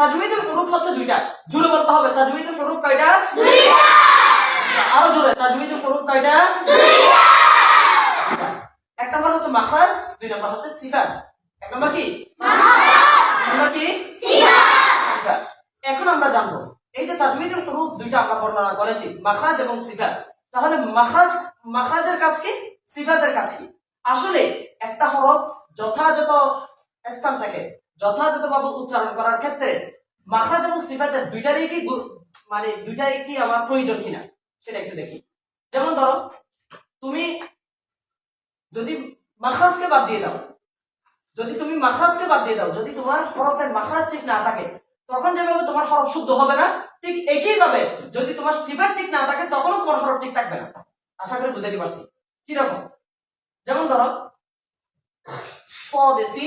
তাজউইদুল হুরুফ হচ্ছে দুইটা। জুড়ে বলতে হবে তাজউইদুল হুরুফ কয়টা? আরও জোরে তাজউইদুল হুরুফ কয়টা? এক নম্বর হচ্ছে মাখরাজ দুই নম্বর হচ্ছে সিফাত। এক নম্বর কি? নম্বর কি? সিফাত। এখন আমরা জানব এই যে তাজউইদুল হুরুফ দুইটা আমরা বর্ণনা করেছি মাখরাজ এবং সিফাত। তাহলে মাখরাজ মাখরাজের কাজ কি? সিফাতের কাজ কি? আসলে একটা হরফ যথাযথ স্থান থেকে। যথাযথভাবে উচ্চারণ করার ক্ষেত্রে মাখাজ এবং সিফাতের দুইটারই কি মানে দুইটারই কি আমার প্রয়োজন কিনা, সেটা একটু দেখি। যেমন ধরো, তুমি যদি মাখাজকে বাদ দিয়ে দাও, যদি তুমি মাখাজকে বাদ দিয়ে দাও, যদি তোমার হরফের মাখাজ ঠিক না থাকে, তখন যেভাবে তোমার হরফ শুদ্ধ হবে না, ঠিক একইভাবে যদি তোমার সিফাত ঠিক না থাকে, তখনও তোমার হরফ ঠিক থাকবে না। আশা করি বুঝাতে পারছি। কীরকম? যেমন ধরো সদেশি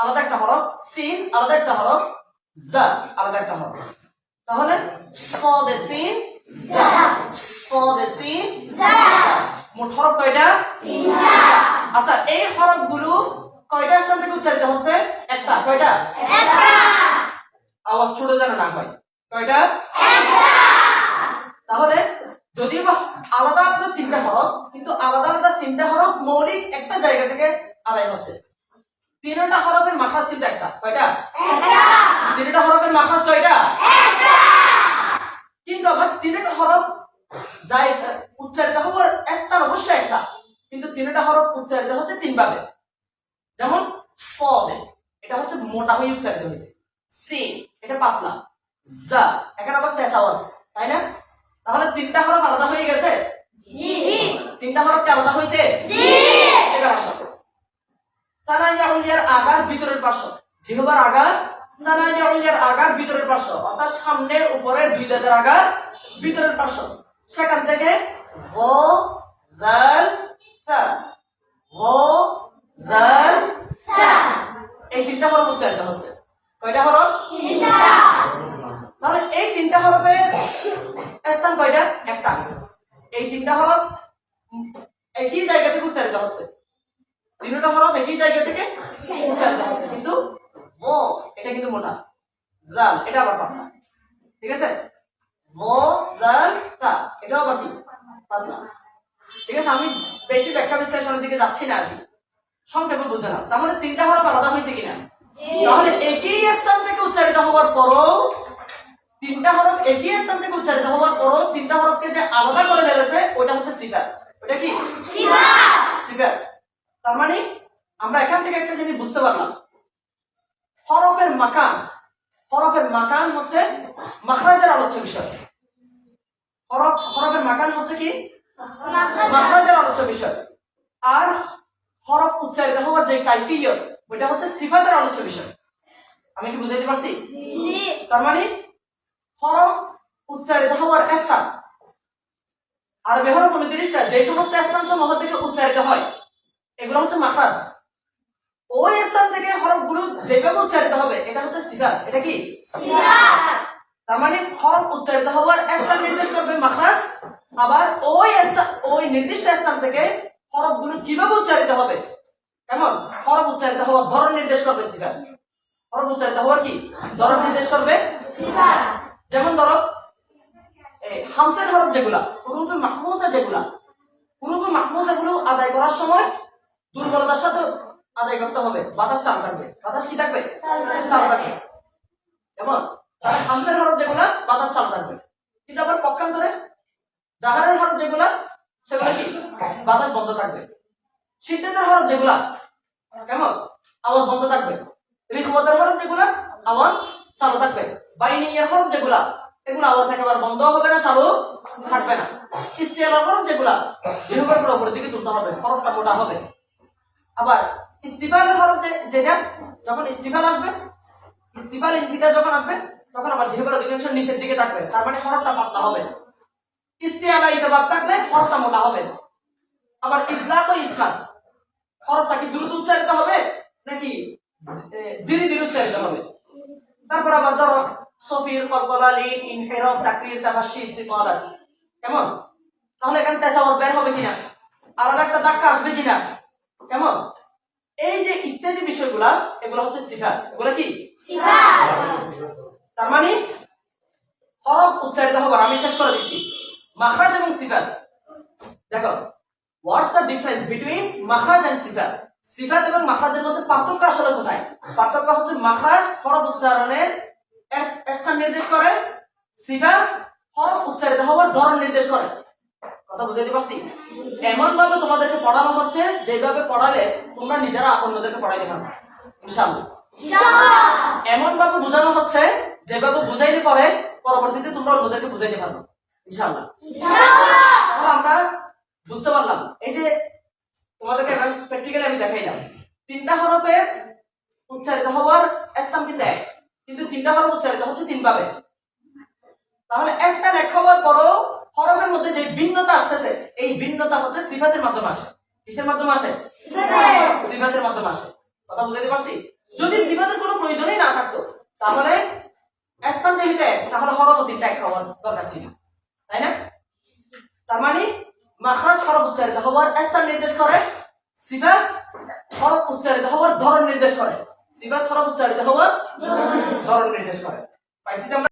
আলাদা একটা হরফ সিন আলাদা একটা হরফ জা আলাদা একটা হরফ। তাহলে সদে সিন জা। সদে সিন জা। মোট হরফ কয়টা? আচ্ছা এই হরফগুলো কয়টা স্থান থেকে উচ্চারিত হচ্ছে? একটা। কয়টা? আওয়াজ ছোট যেন না হয়। কয়টা? তাহলে যদিও বা আলাদা আলাদা তিনটা হরফ কিন্তু আলাদা আলাদা তিনটা হরফ মৌলিক একটা জায়গা থেকে আদায় হচ্ছে। তিনটা হরফের মাখাজ কিন্তু একটা কয়টা? তিনটা হরফের মাখাজ কয়টা? কিন্তু আবার তিনটা হরফ যাই উচ্চারিত হওয়ার স্থান অবশ্যই একটা কিন্তু তিনটা হরফ উচ্চারিত হচ্ছে তিন ভাবে যেমন সদে এটা হচ্ছে মোটা হয়ে উচ্চারিত হয়েছে। সি এটা পাতলা। জা এখানে আবার তেজ আওয়াজ তাই না? তাহলে তিনটা হরফ আলাদা হয়ে গেছে? তিনটা হরফ আলাদা হয়েছে এবার আসো সানাইয়া উলিয়ার আগার ভিতরের পার্শ্ব জিহবার আগার সানাইয়া উলিয়ার আগার ভিতরের পার্শ্ব অর্থাৎ সামনের উপরের দুই দাঁতের আগার ভিতরের পার্শ্ব। সেখান থেকে ও দাল তা ও দাল এই তিনটা হরফ উচ্চারিত হচ্ছে। কয়টা হরফ? তাহলে এই তিনটা হরফের স্থান কয়টা? একটা। এই তিনটা হরফ একই জায়গা থেকে উচ্চারিত হচ্ছে। তিনটা হরফ একই জায়গা থেকে উচ্চারিত হচ্ছে। কিন্তু জাল এটা আবার পাতলা। ঠিক আছে? তা এটাও আবার কি? পাতলা। ঠিক আছে? আমি বেশি ব্যাখ্যা বিশ্লেষণের দিকে যাচ্ছি না আর কি। সংক্ষেপে বুঝলাম তাহলে তিনটা হরফ আলাদা হয়েছে কিনা? তাহলে একই স্থান থেকে উচ্চারিত হওয়ার পরও তিনটা হরফ একই স্থান থেকে উচ্চারিত হওয়ার পরও তিনটা হরফকে যে আলাদা করে বেড়েছে ওটা হচ্ছে সিফাত। ওটা কি? সিফাত। তার মানে আমরা এখান থেকে একটা জিনিস বুঝতে পারলাম। মাকান। হরফের মাকান হচ্ছে মাখরাজের আলোচ্য বিষয়। হরফ হরফের মাকান হচ্ছে কি? মাখরাজের আলোচ্য বিষয়। আর হরফ উচ্চারিত হওয়ার যে কাইফিয়ত ওইটা হচ্ছে সিফাতের আলোচ্য বিষয়। আমি কি বুঝাইতে পারছি? তার মানে হরফ উচ্চারিত হওয়ার স্থান। আর বেহরফ উনত্রিশটা যে সমস্ত স্থান সমূহ থেকে উচ্চারিত হয় এগুলো হচ্ছে মাখরাজ। ওই স্থান থেকে হরফগুলো যেভাবে উচ্চারিত হবে এটা হচ্ছে সিফাত এটা কি? তার মানে হরফ উচ্চারিত হওয়ার স্থান নির্দেশ করবে মাখরাজ। আবার ওই স্থান ওই নির্দিষ্ট স্থান থেকে হরফগুলো কীভাবে উচ্চারিত হবে? কেমন? হরফ উচ্চারিত হওয়ার ধরন নির্দেশ করবে সিফাত হরফ উচ্চারিত হওয়ার কি? ধরন নির্দেশ করবে যেমন ধরো হামসের হরফ যেগুলা হুরুফে মাহমুসা যেগুলা হুরুফে মাহমুসা গুলো আদায় করার সময় দুর্বলতার সাথে আদায় করতে হবে। বাতাস চাল থাকবে। বাতাস কি থাকবে? চাল থাকবে। যেমন তাহলে হামসের হরফ যেগুলা বাতাস চাল থাকবে। কিন্তু আবার পক্ষান্তরে জাহারের হরফ যেগুলা সেগুলো কি? বাতাস বন্ধ থাকবে। সিদ্ধের হরফ যেগুলা কেমন? আওয়াজ বন্ধ থাকবে। রিখবতের হরফ যেগুলা আওয়াজ চালু থাকবে। বাইনিয়ের হরফ যেগুলা এগুলো আওয়াজ একেবারে বন্ধ হবে না চালু থাকবে না। ইস্তিয়ালার হরফ যেগুলা করে উপরের দিকে তুলতে হবে হরফটা মোটা হবে। আবার ইস্তিফালের হরফ যেটা যখন ইস্তিফাল আসবে, ইস্তিফার ইন্থিকা যখন আসবে, তখন আবার জিহ্বার অধিকাংশ নিচের দিকে থাকবে। তার মানে হরফটা পাতলা হবে। ইস্তিয়ালা ইতবাদ থাকলে হরফটা মোটা হবে। আবার ইদলাক ও ইসলাম হরফটা কি দ্রুত উচ্চারিত হবে, নাকি ধীরে ধীরে উচ্চারিত হবে? তারপর আবার ধরো, সফির, কলকলা লিন ইনহেরফ, তাকরির, তামাশি ইস্তিকালাত কেমন? তাহলে এখানে তেসাওয়াজ বের হবে কিনা? আলাদা একটা ধাক্কা আসবে কিনা? কেমন? এই যে ইত্যাদি বিষয়গুলা এগুলো হচ্ছে সিফাত। এগুলো কি? তার মানে হরফ উচ্চারিত হবার আমি শেষ করে দিচ্ছি। মাখরাজ এবং সিফাত। দেখো হোয়াটস দ্য ডিফারেন্স বিটুইন মাখরাজ এন্ড সিফাত? সিফাত এবং মাখরাজের মধ্যে পার্থক্য আসলে কোথায়? পার্থক্য হচ্ছে মাখরাজ হরফ উচ্চারণের এক স্থান নির্দেশ করে সিফাত হরফ উচ্চারিত হওয়ার ধরন নির্দেশ করে। কথা বুঝাইতে পারছি? এমন ভাবে তোমাদেরকে পড়ানো হচ্ছে যেভাবে পড়ালে তোমরা নিজেরা অন্যদেরকে পড়াইতে পারবে। ইনশাআল্লাহ। এমন ভাবে বোঝানো হচ্ছে যেভাবে বুঝাইলে পরে পরবর্তীতে তোমরা অন্যদেরকে বুঝাইতে পারবে। ইনশাআল্লাহ। তাহলে আমরা বুঝতে পারলাম। এই যে তোমাদেরকে প্র্যাকটিক্যালি আমি দেখাইলাম। তিনটা হরফের উচ্চারিত হওয়ার স্থান কিন্তু এক। কিন্তু তিনটা হরফ উচ্চারিত হচ্ছে তিন ভাবে তাহলে স্থান এক হওয়ার পরও হরফের মধ্যে যে ভিন্নতা আসতেছে এই ভিন্নতা হচ্ছে সিফাতের মাধ্যমে আসে। কিসের মাধ্যমে আসে? সিফাতের। মাধ্যমে আসে। কথা বুঝাইতে পারছি? যদি সিফাতের কোনো প্রয়োজনই না থাকতো তাহলে স্থান যেহেতু এক তাহলে হরফ তিনটা এক হওয়ার দরকার ছিল। তাই না? তার মানে মাখরাজ হরফ উচ্চারিত হওয়ার স্থান নির্দেশ করে সিফাত হরফ উচ্চারিত হওয়ার ধরন নির্দেশ করে। সিফাত হরফ উচ্চারিত হওয়ার ধরন নির্দেশ। করে। পাইছি আমরা?